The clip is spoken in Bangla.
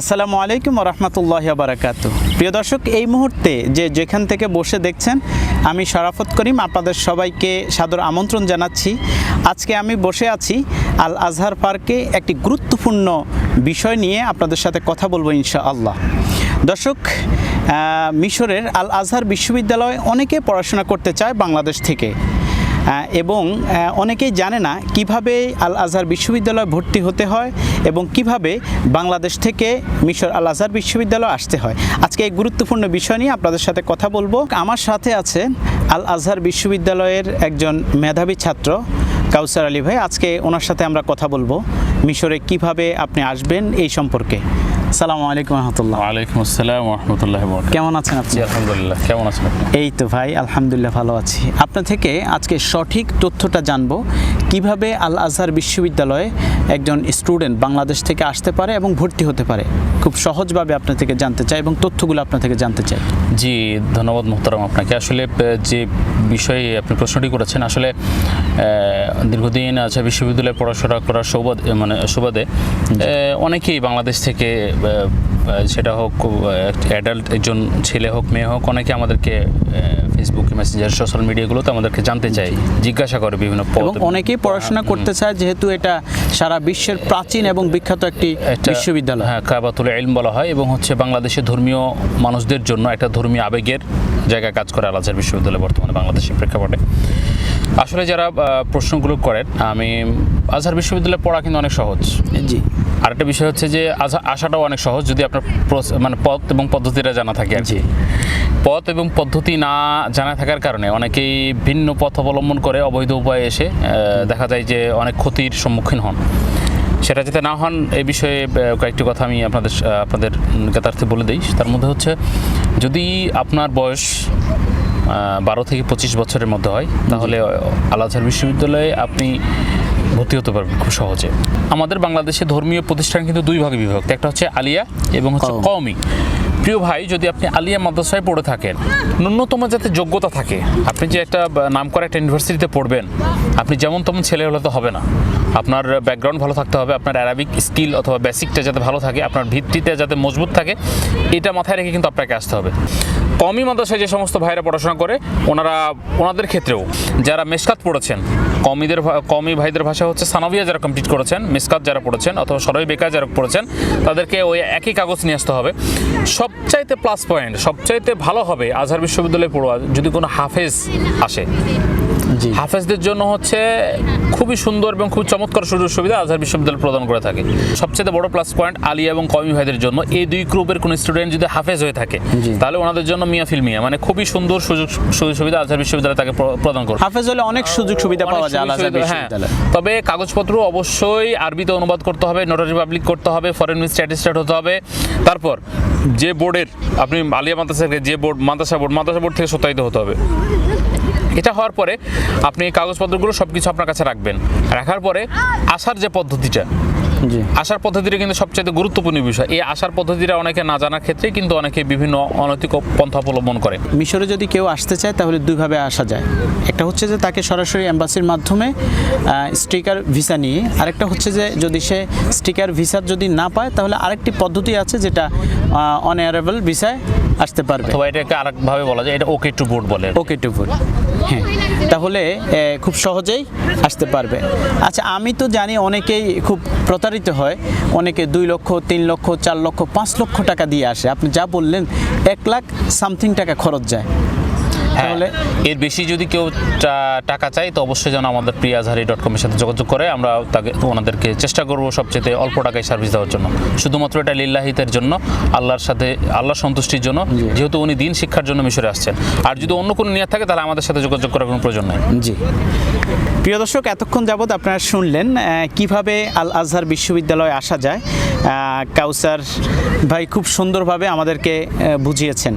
আসসালামু আলাইকুম রহমতুল্লাহ বারাকাত প্রিয় দর্শক, এই মুহূর্তে যে যেখান থেকে বসে দেখছেন, আমি শরাফত করিম আপনাদের সবাইকে সাদর আমন্ত্রণ জানাচ্ছি। আজকে আমি বসে আছি আল আজহার পার্কে একটি গুরুত্বপূর্ণ বিষয় নিয়ে আপনাদের সাথে কথা বলব ইনশাআল্লাহ। দর্শক মিশরের আল আজহার বিশ্ববিদ্যালয়ে অনেকে পড়াশোনা করতে চায় বাংলাদেশ থেকে। এবং অনেকেই জানে না কীভাবে আল আজহার বিশ্ববিদ্যালয়ে ভর্তি হতে হয় এবং কীভাবে বাংলাদেশ থেকে মিশর আল আজহার বিশ্ববিদ্যালয়ে আসতে হয়। আজকে এই গুরুত্বপূর্ণ বিষয় নিয়ে আপনাদের সাথে কথা বলব। আমার সাথে আছে আল আজহার বিশ্ববিদ্যালয়ের একজন মেধাবী ছাত্র কাউসার আলী ভাই। আজকে ওনার সাথে আমরা কথা বলব মিশরে কীভাবে আপনি আসবেন এই সম্পর্কে। সালামু আলাইকুম রহমতুল্লাহ। ওয়ালাইকুম আসসালাম রহমতুল্লাহ কেমন আছেন আপনি? আলহামদুলিল্লাহ কেমন আছেন এই তো ভাই আলহামদুলিল্লাহ ভালো আছি। আপনার থেকে আজকে সঠিক তথ্যটা জানব। কীভাবে আল আজহার বিশ্ববিদ্যালয়ে একজন স্টুডেন্ট বাংলাদেশ থেকে আসতে পারে এবং ভর্তি হতে পারে? খুব সহজভাবে আপনার থেকে জানতে চাই এবং তথ্যগুলো আপনার থেকে জানতে চাই। জি ধন্যবাদ মোহতারাম আপনাকে। আসলে যে বিষয়ে আপনি প্রশ্নটি করেছেন আসলে দীর্ঘদিন আছে বিশ্ববিদ্যালয়ে পড়াশোনা করার সৌবাদ মানে সুবাদে অনেকেই বাংলাদেশ থেকে সেটা হোক অ্যাডাল্ট একজন ছেলে হোক মেয়ে হোক অনেকে আমাদেরকে ফেসবুক মেসেঞ্জার সোশ্যাল মিডিয়াগুলোতে আমাদেরকে জানতে চাই জিজ্ঞাসা করে বিভিন্ন এবং অনেকেই পড়াশোনা করতে চায় যেহেতু এটা সারা বিশ্বের প্রাচীন এবং বিখ্যাত একটি বিশ্ববিদ্যালয়। হ্যাঁ কাবাতুল ইলম বলা হয় এবং হচ্ছে বাংলাদেশে ধর্মীয় মানুষদের জন্য একটা ধর্মীয় আবেগের জায়গায় কাজ করে আল আজহার বিশ্ববিদ্যালয় বর্তমানে বাংলাদেশের প্রেক্ষাপটে। আসলে যারা প্রশ্নগুলো করেন আমি আজহার বিশ্ববিদ্যালয়ে পড়া কিন্তু অনেক সহজ। জি। আরেকটা বিষয় হচ্ছে যে আসাটাও অনেক সহজ যদি আপনার মানে পথ এবং পদ্ধতিটা জানা থাকে আর কি। পথ এবং পদ্ধতি না জানা থাকার কারণে অনেকেই ভিন্ন পথ অবলম্বন করে অবৈধ উপায়ে এসে দেখা যায় যে অনেক ক্ষতির সম্মুখীন হন। সেটা যাতে না হন এ বিষয়ে কয়েকটি কথা আমি আপনাদের আপনাদের জ্ঞাতার্থে বলে দিই। তার মধ্যে হচ্ছে যদি আপনার বয়স বারো থেকে পঁচিশ বছরের মধ্যে হয় তাহলে আল আজহার বিশ্ববিদ্যালয়ে আপনি ভর্তি হতে পারবেন খুব সহজে। আমাদের বাংলাদেশে ধর্মীয় প্রতিষ্ঠান কিন্তু দুই ভাগে বিভক্ত। একটা হচ্ছে আলিয়া এবং হচ্ছে কওমি। প্রিয় ভাই, যদি আপনি আলিয়া মাদ্রাসায় পড়ে থাকেন, ন্যূনতম যাতে যোগ্যতা থাকে, আপনি যে একটা নাম করা একটা ইউনিভার্সিটিতে পড়বেন, আপনি যেমন তেমন ছেলে হলে তো হবে না। আপনার ব্যাকগ্রাউন্ড ভালো থাকতে হবে, আপনার অ্যারাবিক স্কিল অথবা বেসিকটা যাতে ভালো থাকে, আপনার ভিত্তিতে যাতে মজবুত থাকে, এটা মাথায় রেখে কিন্তু আপনাকে আসতে হবে। কমই মাদ্রাসায় যে সমস্ত ভাইরা পড়াশোনা করে, ওনারা, ওনাদের ক্ষেত্রেও যারা মেসকাত পড়েছেন, কমিদের কমি ভাইদের ভাষা হচ্ছে সানাবিয়া যারা কমপ্লিট করেছেন মেসকাত যারা পড়েছেন অথবা সরই বেকার যারা পড়েছেন, তাদেরকে ওই একই কাগজ নিয়ে আসতে হবে। সবচাইতে প্লাস পয়েন্ট সবচাইতে ভালো হবে আজহার বিশ্ববিদ্যালয়ে পড়ুয়া যদি কোনো হাফেজ আসে হাফেজদের জন্য হচ্ছে খুবই সুন্দর এবং খুব চমৎকার সুযোগ সুবিধা আজহার বিশ্ববিদ্যালয় প্রদান করে থাকে। সবচেয়ে বড় প্লাস পয়েন্ট আলিয়া এবং কমি ভাইদের জন্য এই দুই গ্রুপের কোনো স্টুডেন্ট যদি হাফেজ হয়ে থাকে তাহলে ওনাদের জন্য মিয়া ফিল মিয়া। মানে খুবই সুন্দর সুযোগ সুযোগ সুবিধা আজহার বিশ্ববিদ্যালয় তাকে প্রদান করে হাফেজ হলে অনেক সুযোগ সুবিধা পাওয়া যায় আল আজহার অনেক সুযোগ সুবিধা, বিশ্ববিদ্যালয়ে। হ্যাঁ। তবে কাগজপত্র অবশ্যই আরবিতে অনুবাদ করতে হবে নোটারি পাবলিক করতে হবে ফরেন স্ট্যাটিস্টেট হতে হবে। তারপর যে বোর্ডের আপনি আলিয়া মাদ্রাসা যে বোর্ড মাদ্রাসা বোর্ড মাদ্রাসা বোর্ড থেকে সত্যায়িত হতে হবে। এটা হওয়ার পরে আপনি এই কাগজপত্রগুলো সব কিছু আপনার কাছে রাখবেন। রাখার পরে আসার যে পদ্ধতিটা জি। আসার পদ্ধতিটা কিন্তু সবচেয়ে গুরুত্বপূর্ণ বিষয়। এই আসার পদ্ধতিটা অনেকে না জানার ক্ষেত্রে কিন্তু অনেকে বিভিন্ন অনৈতিক পন্থা অবলম্বন করে। মিশরে যদি কেউ আসতে চায় তাহলে দুইভাবে আসা যায়। একটা হচ্ছে যে তাকে সরাসরি এম্বাসির মাধ্যমে স্টিকার ভিসা নিয়ে। আরেকটা হচ্ছে যে যদি সে স্টিকার ভিসা যদি না পায় তাহলে আরেকটি পদ্ধতি আছে যেটা অনএয়ারেবল ভিসায় আসতে পারবে। অথবা এটাকে আরেকভাবে বলা যায় এটা ওকে টু বোর্ড বলে। ওকে টু ভোট হ্যাঁ। তাহলে খুব সহজেই আসতে পারবে। আচ্ছা আমি তো জানি অনেকেই খুব প্রতারিত হয়। অনেকে দুই লক্ষ তিন লক্ষ চার লক্ষ পাঁচ লক্ষ টাকা দিয়ে আসে। আপনি যা বললেন এক লাখ সামথিং টাকা খরচ যায়। তাহলে হ্যাঁ, এর বেশি যদি কেউ টাকা চায় তো অবশ্যই যেন আমাদের প্রিয়াজহারি ডট কমের সাথে যোগাযোগ করে। আমরা তাকে ওনাদেরকে চেষ্টা করব সবচেয়ে অল্প টাকায় সার্ভিস দেওয়ার জন্য। শুধুমাত্র এটা লিল্লাহিতের জন্য আল্লাহর সাথে আল্লাহর সন্তুষ্টির জন্য যেহেতু উনি দিন শিক্ষার জন্য মিশরে আসছেন। আর যদি অন্য কোনো নিয়ে থাকে তাহলে আমাদের সাথে যোগাযোগ করার কোনো প্রয়োজন নেই। জি। প্রিয় দর্শক এতক্ষণ যাবৎ আপনারা শুনলেন কীভাবে আল আজহার বিশ্ববিদ্যালয়ে আসা যায়। কাউসার ভাই খুব সুন্দরভাবে আমাদেরকে বুঝিয়েছেন।